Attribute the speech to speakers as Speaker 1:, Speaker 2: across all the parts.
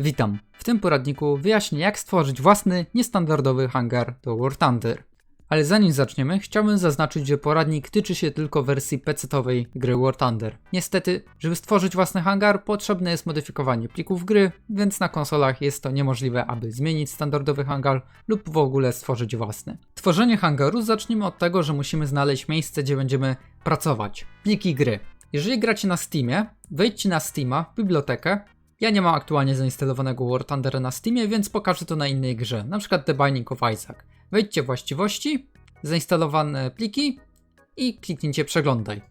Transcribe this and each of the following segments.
Speaker 1: Witam. W tym poradniku wyjaśnię jak stworzyć własny, niestandardowy hangar do War Thunder. Ale zanim zaczniemy, chciałbym zaznaczyć, że poradnik tyczy się tylko wersji PC-owej gry War Thunder. Niestety, żeby stworzyć własny hangar, potrzebne jest modyfikowanie plików gry, więc na konsolach jest to niemożliwe, aby zmienić standardowy hangar lub w ogóle stworzyć własny. Tworzenie hangaru zacznijmy od tego, że musimy znaleźć miejsce, gdzie będziemy pracować. Pliki gry. Jeżeli gracie na Steamie, wejdźcie na Steama, bibliotekę. Ja nie mam aktualnie zainstalowanego War na Steamie, więc pokażę to na innej grze, przykład The Binding of Isaac. Wejdźcie w właściwości, zainstalowane pliki i kliknijcie przeglądaj.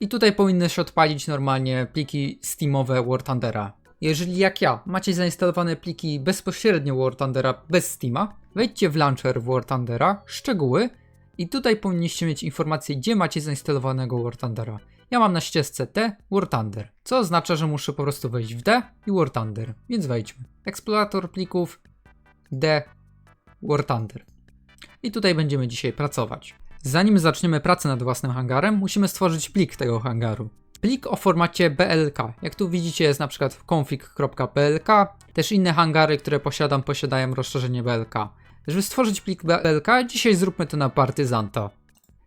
Speaker 1: I tutaj powinny się odpalić normalnie pliki Steamowe War Thundera. Jeżeli jak ja macie zainstalowane pliki bezpośrednio War Thundera bez Steama, wejdźcie w launcher War Thundera, szczegóły i tutaj powinniście mieć informację, gdzie macie zainstalowanego War Thundera. Ja mam na ścieżce T War Thunder, co oznacza, że muszę po prostu wejść w D i War Thunder, więc wejdźmy. Eksplorator plików D War Thunder. I tutaj będziemy dzisiaj pracować. Zanim zaczniemy pracę nad własnym hangarem, musimy stworzyć plik tego hangaru. Plik o formacie BLK. Jak tu widzicie jest na przykład config.blk. Też inne hangary, które posiadam, posiadają rozszerzenie BLK. Żeby stworzyć plik BLK, dzisiaj zróbmy to na partyzanta.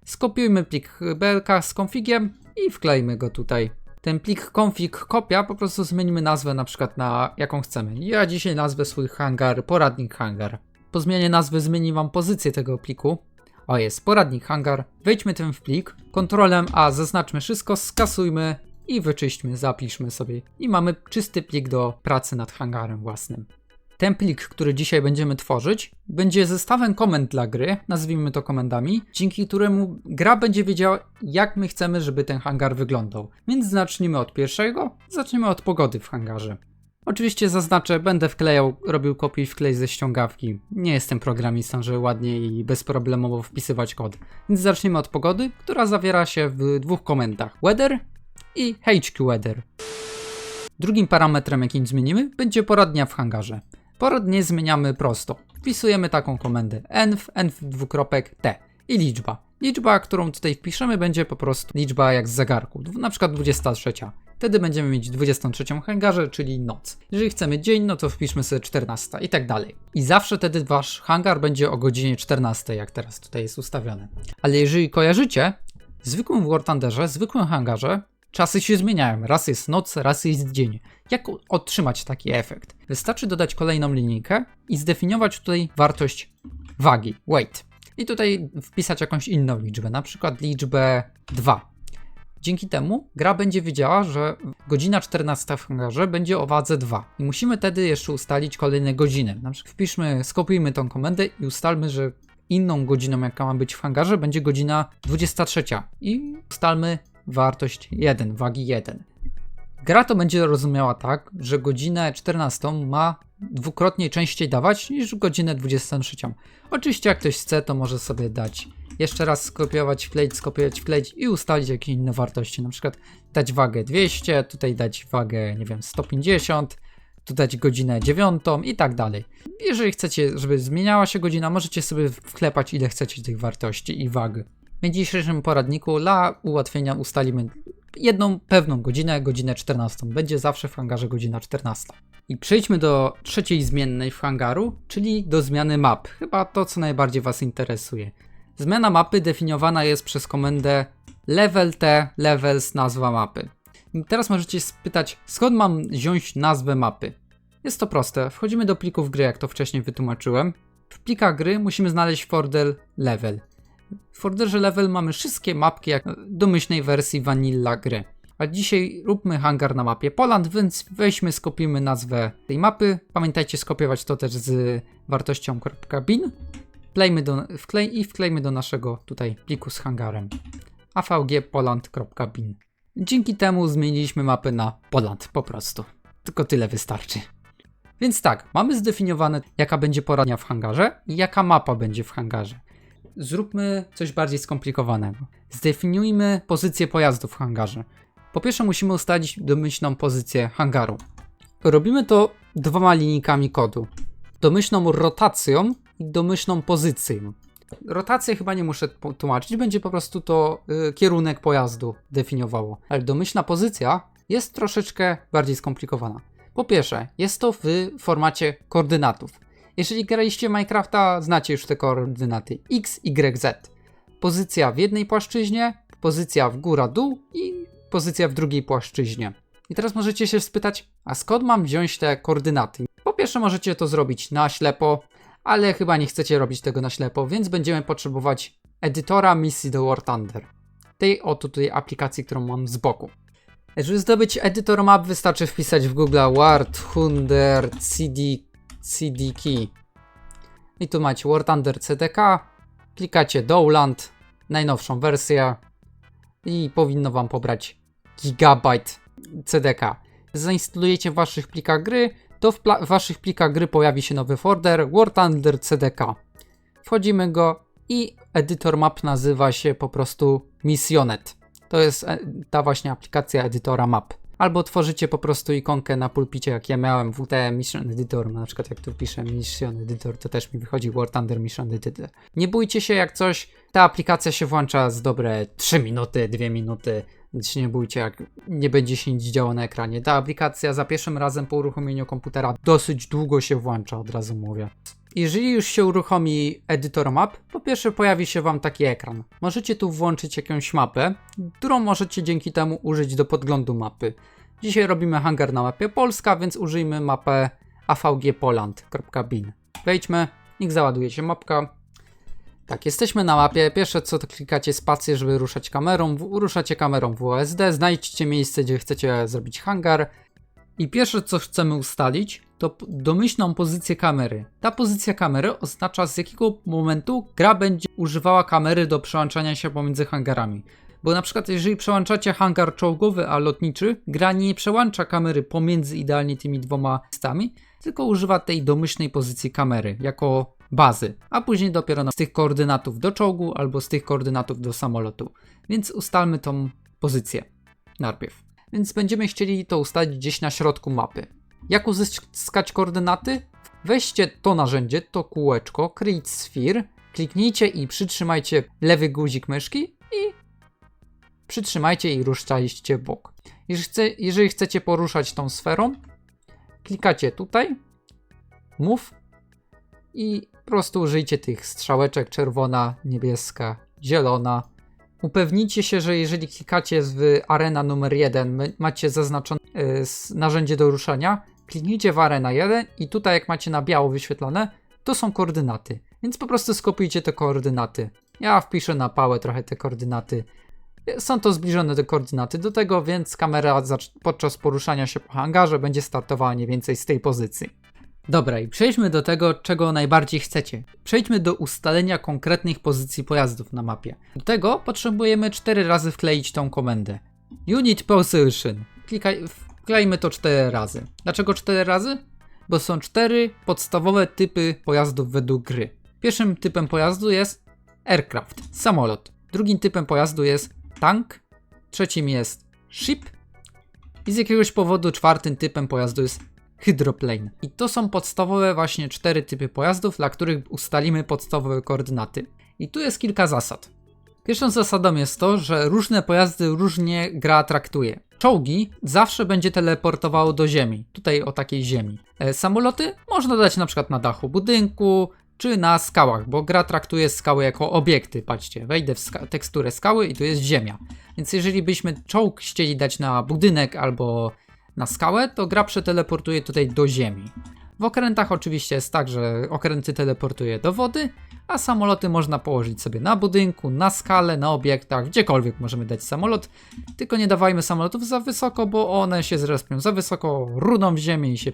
Speaker 1: Skopiujmy plik BLK z configiem i wklejmy go tutaj. Ten plik config kopia, po prostu zmienimy nazwę na przykład na jaką chcemy. Ja dzisiaj nazwę swój hangar poradnik hangar. Po zmianie nazwy zmieni wam pozycję tego pliku. O jest, poradnik hangar. Wejdźmy tym w plik, kontrolem A zaznaczmy wszystko, skasujmy i wyczyśćmy, zapiszmy sobie. I mamy czysty plik do pracy nad hangarem własnym. Ten plik, który dzisiaj będziemy tworzyć, będzie zestawem komend dla gry, nazwijmy to komendami, dzięki któremu gra będzie wiedziała, jak my chcemy, żeby ten hangar wyglądał. Więc zacznijmy od pierwszego, zaczniemy od pogody w hangarze. Oczywiście zaznaczę, będę wklejał, robił kopię i wklej ze ściągawki. Nie jestem programistą, żeby ładnie i bezproblemowo wpisywać kod. Więc zacznijmy od pogody, która zawiera się w dwóch komendach. Weather i HQ Weather. Drugim parametrem, jakim zmienimy, będzie pora dnia w hangarze. Porę dnia zmieniamy prosto. Wpisujemy taką komendę env, env dwukropek t i liczba. Liczba, którą tutaj wpiszemy, będzie po prostu liczba jak z zegarku, na przykład 23. Wtedy będziemy mieć 23 w hangarze, czyli noc. Jeżeli chcemy dzień, no to wpiszmy sobie 14 i tak dalej. I zawsze wtedy wasz hangar będzie o godzinie 14, jak teraz tutaj jest ustawione. Ale jeżeli kojarzycie, w zwykłym War Thunderze, zwykłym hangarze, Czasy się zmieniają, raz jest noc, raz jest dzień. Jak otrzymać taki efekt? Wystarczy dodać kolejną linijkę i zdefiniować tutaj wartość wagi, weight. I tutaj wpisać jakąś inną liczbę, na przykład liczbę 2. Dzięki temu gra będzie wiedziała, że godzina 14 w hangarze będzie o wadze 2. I musimy wtedy jeszcze ustalić kolejne godziny. Na przykład wpiszmy, skopiujmy tą komendę i ustalmy, że inną godziną, jaka ma być w hangarze, będzie godzina 23. I ustalmy wartość 1, wagi 1. Gra to będzie rozumiała tak, że godzinę 14 ma dwukrotnie częściej dawać niż godzinę 23. Oczywiście jak ktoś chce, to może sobie dać jeszcze raz skopiować, wkleić, skopiować, wkleić i ustalić jakieś inne wartości. Na przykład dać wagę 200, tutaj dać wagę, nie wiem, 150, tu dać godzinę 9 i tak dalej. Jeżeli chcecie, żeby zmieniała się godzina, możecie sobie wklepać ile chcecie tych wartości i wagi. W dzisiejszym poradniku dla ułatwienia ustalimy jedną pewną godzinę, godzinę 14. Będzie zawsze w hangarze godzina 14. I przejdźmy do trzeciej zmiennej w hangaru, czyli do zmiany map. Chyba to, co najbardziej Was interesuje. Zmiana mapy definiowana jest przez komendę level t levels nazwa mapy. I teraz możecie spytać, skąd mam wziąć nazwę mapy? Jest to proste. Wchodzimy do plików gry, jak to wcześniej wytłumaczyłem. W plikach gry musimy znaleźć folder level. W folderze level mamy wszystkie mapki jak domyślnej wersji vanilla gry. A dzisiaj róbmy hangar na mapie Poland, więc weźmy, skopiujmy nazwę tej mapy. Pamiętajcie skopiować to też z wartością .bin. Wklejmy do, wklej, I wklejmy do naszego tutaj pliku z hangarem avgpoland.bin. Dzięki temu zmieniliśmy mapę na Poland po prostu. Tylko tyle wystarczy. Więc tak, mamy zdefiniowane jaka będzie pora dnia w hangarze i jaka mapa będzie w hangarze zróbmy coś bardziej skomplikowanego. Zdefiniujmy pozycję pojazdu w hangarze. Po pierwsze musimy ustalić domyślną pozycję hangaru. Robimy to dwoma linijkami kodu. Domyślną rotacją i domyślną pozycją. Rotację chyba nie muszę tłumaczyć, będzie po prostu to y, kierunek pojazdu definiowało. Ale domyślna pozycja jest troszeczkę bardziej skomplikowana. Po pierwsze, jest to w formacie koordynatów. Jeżeli graliście Minecrafta, znacie już te koordynaty X, Y, Z. Pozycja w jednej płaszczyźnie, pozycja w góra-dół i pozycja w drugiej płaszczyźnie. I teraz możecie się spytać, a skąd mam wziąć te koordynaty? Po pierwsze możecie to zrobić na ślepo, ale chyba nie chcecie robić tego na ślepo, więc będziemy potrzebować edytora misji do War Thunder. Tej oto tutaj aplikacji, którą mam z boku. Żeby zdobyć edytor map wystarczy wpisać w Google War Thunder CD, CD Key. I tu macie War Thunder CDK, klikacie Dowland, najnowszą wersję i powinno wam pobrać gigabyte CDK. Zainstalujecie w waszych plikach gry, to w, w waszych plikach gry pojawi się nowy folder War Thunder CDK. Wchodzimy go i edytor map nazywa się po prostu Missionet. To jest e, ta właśnie aplikacja edytora map. Albo tworzycie po prostu ikonkę na pulpicie, jak ja miałem WTM Mission Editor, na przykład jak tu piszę Mission Editor, to też mi wychodzi War Thunder Mission Editor. Nie bójcie się jak coś, ta aplikacja się włącza z dobre 3 minuty, 2 minuty, więc nie bójcie, jak nie będzie się nic działo na ekranie. Ta aplikacja za pierwszym razem po uruchomieniu komputera dosyć długo się włącza, od razu mówię. Jeżeli już się uruchomi edytor map, po pierwsze pojawi się Wam taki ekran. Możecie tu włączyć jakąś mapę, którą możecie dzięki temu użyć do podglądu mapy. Dzisiaj robimy hangar na mapie Polska, więc użyjmy mapę avgpoland.bin. Wejdźmy, niech załaduje się mapka. Tak, jesteśmy na mapie. Pierwsze co to klikacie spację, żeby ruszać kamerą. Ruszacie kamerą w OSD, znajdźcie miejsce, gdzie chcecie zrobić hangar. I pierwsze co chcemy ustalić, to domyślną pozycję kamery. Ta pozycja kamery oznacza z jakiego momentu gra będzie używała kamery do przełączania się pomiędzy hangarami. Bo na przykład jeżeli przełączacie hangar czołgowy a lotniczy, gra nie przełącza kamery pomiędzy idealnie tymi dwoma miejscami, tylko używa tej domyślnej pozycji kamery jako bazy, a później dopiero z tych koordynatów do czołgu albo z tych koordynatów do samolotu. Więc ustalmy tą pozycję najpierw. Więc będziemy chcieli to ustalić gdzieś na środku mapy. Jak uzyskać koordynaty? Weźcie to narzędzie, to kółeczko, Create Sphere, kliknijcie i przytrzymajcie lewy guzik myszki i przytrzymajcie i ruszajcie bok. Jeżeli, jeżeli chcecie poruszać tą sferą, klikacie tutaj, Move i po prostu użyjcie tych strzałeczek czerwona, niebieska, zielona. Upewnijcie się, że jeżeli klikacie w arena numer 1, macie zaznaczone s- narzędzie do ruszania, kliknijcie w arena 1 i tutaj jak macie na biało wyświetlone, to są koordynaty. Więc po prostu skopiujcie te koordynaty. Ja wpiszę na pałę trochę te koordynaty. Są to zbliżone do koordynaty do tego, więc kamera podczas poruszania się po hangarze będzie startowała mniej więcej z tej pozycji. Dobra, i przejdźmy do tego, czego najbardziej chcecie. Przejdźmy do ustalenia konkretnych pozycji pojazdów na mapie. Do tego potrzebujemy 4 razy wkleić tą komendę. Unit Position. Klikaj, wklejmy to 4 razy. Dlaczego 4 razy? Bo są 4 podstawowe typy pojazdów według gry. Pierwszym typem pojazdu jest aircraft, samolot. Drugim typem pojazdu jest tank. Trzecim jest ship. I z jakiegoś powodu czwartym typem pojazdu jest hydroplane. I to są podstawowe właśnie cztery typy pojazdów, dla których ustalimy podstawowe koordynaty. I tu jest kilka zasad. Pierwszą zasadą jest to, że różne pojazdy różnie gra traktuje. Czołgi zawsze będzie teleportowało do ziemi, tutaj o takiej ziemi. E, samoloty można dać na przykład na dachu budynku, czy na skałach, bo gra traktuje skały jako obiekty. Patrzcie, wejdę w ska- teksturę skały i tu jest ziemia. Więc jeżeli byśmy czołg chcieli dać na budynek albo na skałę, to gra przeteleportuje tutaj do ziemi. W okrętach oczywiście jest tak, że okręty teleportuje do wody, a samoloty można położyć sobie na budynku, na skale, na obiektach, gdziekolwiek możemy dać samolot. Tylko nie dawajmy samolotów za wysoko, bo one się zrespią za wysoko, runą w ziemię i się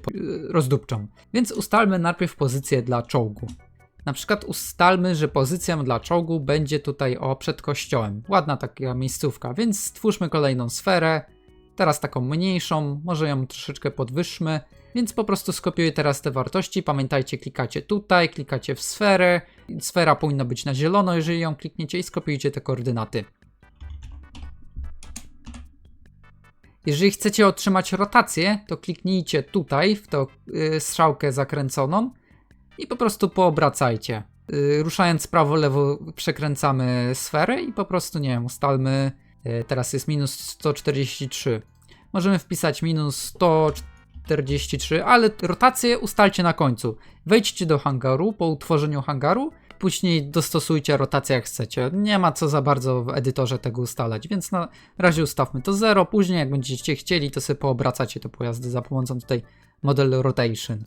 Speaker 1: rozdupczą. Więc ustalmy najpierw pozycję dla czołgu. Na przykład ustalmy, że pozycją dla czołgu będzie tutaj o przed kościołem. Ładna taka miejscówka, więc stwórzmy kolejną sferę. Teraz taką mniejszą, może ją troszeczkę podwyższmy. Więc po prostu skopiuję teraz te wartości. Pamiętajcie, klikacie tutaj, klikacie w sferę. Sfera powinna być na zielono, jeżeli ją klikniecie i skopiujcie te koordynaty. Jeżeli chcecie otrzymać rotację, to kliknijcie tutaj w tą y, strzałkę zakręconą i po prostu poobracajcie. Y, ruszając prawo, lewo przekręcamy sferę i po prostu, nie wiem, ustalmy, teraz jest minus 143. Możemy wpisać minus 100, 43, ale rotację ustalcie na końcu. Wejdźcie do hangaru po utworzeniu hangaru, później dostosujcie rotację jak chcecie. Nie ma co za bardzo w edytorze tego ustalać, więc na razie ustawmy to 0. Później, jak będziecie chcieli, to sobie poobracacie te pojazdy za pomocą tutaj model rotation.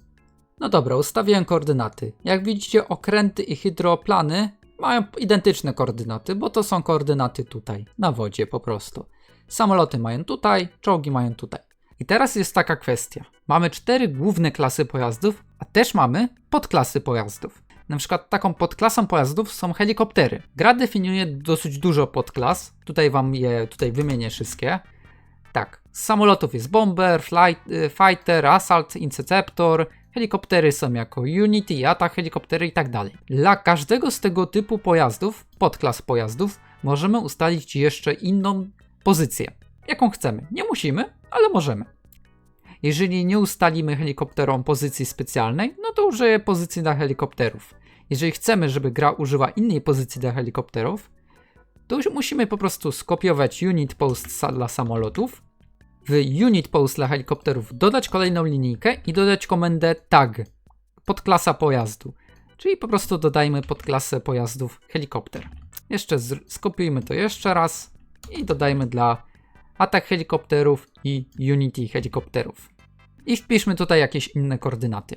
Speaker 1: No dobra, ustawiłem koordynaty. Jak widzicie, okręty i hydroplany mają identyczne koordynaty, bo to są koordynaty tutaj, na wodzie po prostu. Samoloty mają tutaj, czołgi mają tutaj. I teraz jest taka kwestia. Mamy cztery główne klasy pojazdów, a też mamy podklasy pojazdów. Na przykład taką podklasą pojazdów są helikoptery. Gra definiuje dosyć dużo podklas. Tutaj wam je tutaj wymienię wszystkie. Tak, z samolotów jest bomber, flight, y, fighter, assault, interceptor. Helikoptery są jako unity, atak helikoptery i tak dalej. Dla każdego z tego typu pojazdów, podklas pojazdów, możemy ustalić jeszcze inną pozycję. Jaką chcemy. Nie musimy, ale możemy. Jeżeli nie ustalimy helikopterom pozycji specjalnej, no to użyję pozycji dla helikopterów. Jeżeli chcemy, żeby gra użyła innej pozycji dla helikopterów, to już musimy po prostu skopiować unit post dla samolotów, w unit post dla helikopterów dodać kolejną linijkę i dodać komendę tag, podklasa pojazdu. Czyli po prostu dodajmy podklasę pojazdów helikopter. Jeszcze skopiujmy to jeszcze raz i dodajmy dla atak helikopterów i unity helikopterów. I wpiszmy tutaj jakieś inne koordynaty.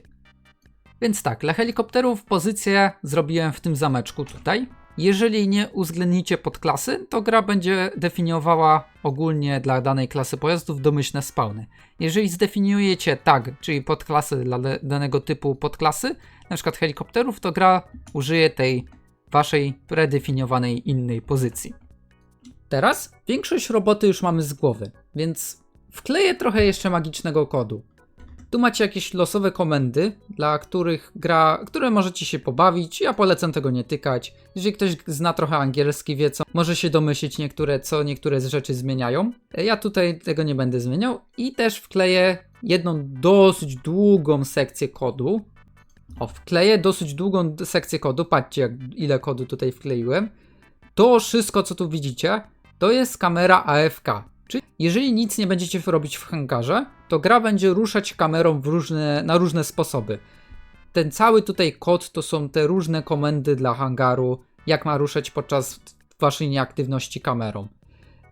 Speaker 1: Więc tak, dla helikopterów pozycję zrobiłem w tym zameczku tutaj. Jeżeli nie uwzględnicie podklasy, to gra będzie definiowała ogólnie dla danej klasy pojazdów domyślne spawny. Jeżeli zdefiniujecie tag, czyli podklasy dla danego typu podklasy, na przykład helikopterów, to gra użyje tej waszej predefiniowanej innej pozycji. Teraz większość roboty już mamy z głowy, więc wkleję trochę jeszcze magicznego kodu. Tu macie jakieś losowe komendy, dla których gra, które możecie się pobawić. Ja polecam tego nie tykać. Jeżeli ktoś zna trochę angielski, wie co, może się domyślić niektóre, co niektóre z rzeczy zmieniają. Ja tutaj tego nie będę zmieniał i też wkleję jedną dosyć długą sekcję kodu. O, wkleję dosyć długą sekcję kodu. Patrzcie, jak, ile kodu tutaj wkleiłem. To wszystko, co tu widzicie, to jest kamera AFK. Czyli jeżeli nic nie będziecie robić w hangarze, to gra będzie ruszać kamerą różne, na różne sposoby. Ten cały tutaj kod to są te różne komendy dla hangaru, jak ma ruszać podczas waszej nieaktywności kamerą.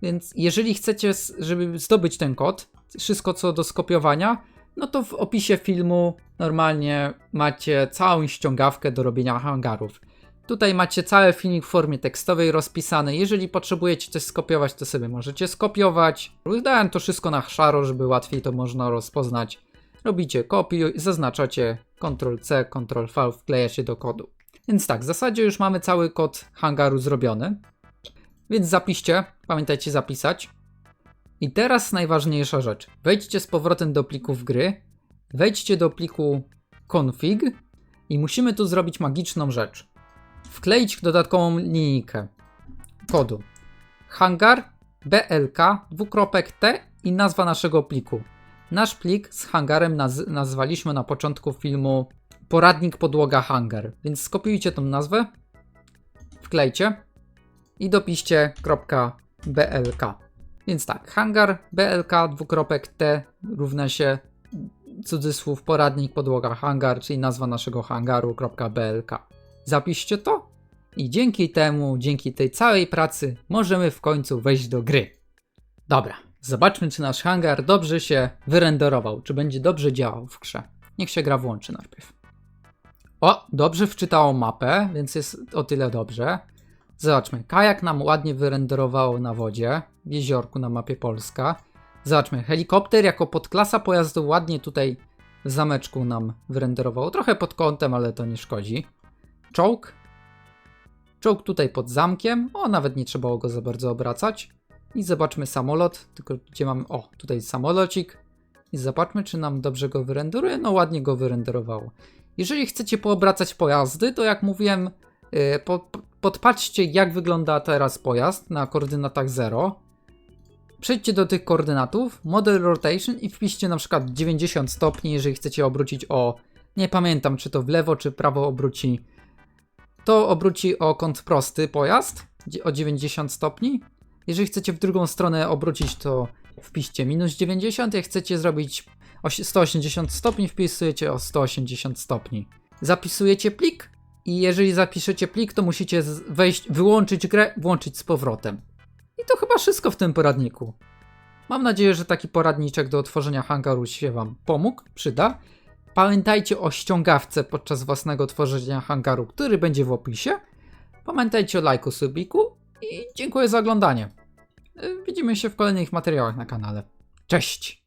Speaker 1: Więc jeżeli chcecie, żeby zdobyć ten kod, wszystko co do skopiowania, no to w opisie filmu normalnie macie całą ściągawkę do robienia hangarów. Tutaj macie cały filmik w formie tekstowej rozpisany. Jeżeli potrzebujecie coś skopiować, to sobie możecie skopiować. Dałem to wszystko na szaro, żeby łatwiej to można rozpoznać. Robicie kopiuj, zaznaczacie Ctrl-C, Ctrl-V, do kodu. Więc tak, w zasadzie już mamy cały kod hangaru zrobiony. Więc zapiszcie, pamiętajcie zapisać. I teraz najważniejsza rzecz. Wejdźcie z powrotem do plików gry, wejdźcie do pliku config i musimy tu zrobić magiczną rzecz wkleić dodatkową linijkę kodu. Hangar blk dwukropek t i nazwa naszego pliku. Nasz plik z hangarem naz nazwaliśmy na początku filmu poradnik podłoga hangar, więc skopiujcie tą nazwę, wklejcie i dopiszcie .blk. Więc tak, hangar blk dwukropek t równa się cudzysłów poradnik podłoga hangar, czyli nazwa naszego hangaru.blk. Zapiszcie to i dzięki temu, dzięki tej całej pracy możemy w końcu wejść do gry. Dobra, zobaczmy czy nasz hangar dobrze się wyrenderował, czy będzie dobrze działał w grze. Niech się gra włączy najpierw. O, dobrze wczytało mapę, więc jest o tyle dobrze. Zobaczmy, kajak nam ładnie wyrenderowało na wodzie, w jeziorku na mapie Polska. Zobaczmy, helikopter jako podklasa pojazdu ładnie tutaj w zameczku nam wyrenderowało. Trochę pod kątem, ale to nie szkodzi. Czołg. Czołg tutaj pod zamkiem. O, nawet nie trzeba go za bardzo obracać. I zobaczmy samolot. Tylko gdzie mamy. O, tutaj samolocik. I zobaczmy, czy nam dobrze go wyrenderuje. No, ładnie go wyrenderowało. Jeżeli chcecie poobracać pojazdy, to jak mówiłem, yy, po, podpatrzcie, jak wygląda teraz pojazd na koordynatach 0. Przejdźcie do tych koordynatów, model rotation i wpiszcie na przykład 90 stopni, jeżeli chcecie obrócić o. Nie pamiętam, czy to w lewo, czy prawo obróci to obróci o kąt prosty pojazd o 90 stopni. Jeżeli chcecie w drugą stronę obrócić, to wpiszcie minus 90, jak chcecie zrobić osi- 180 stopni, wpisujecie o 180 stopni. Zapisujecie plik i jeżeli zapiszecie plik, to musicie wejść, wyłączyć grę, włączyć z powrotem. I to chyba wszystko w tym poradniku. Mam nadzieję, że taki poradniczek do otworzenia hangaru się Wam pomógł, przyda. Pamiętajcie o ściągawce podczas własnego tworzenia hangaru, który będzie w opisie. Pamiętajcie o lajku, subiku i dziękuję za oglądanie. Widzimy się w kolejnych materiałach na kanale. Cześć!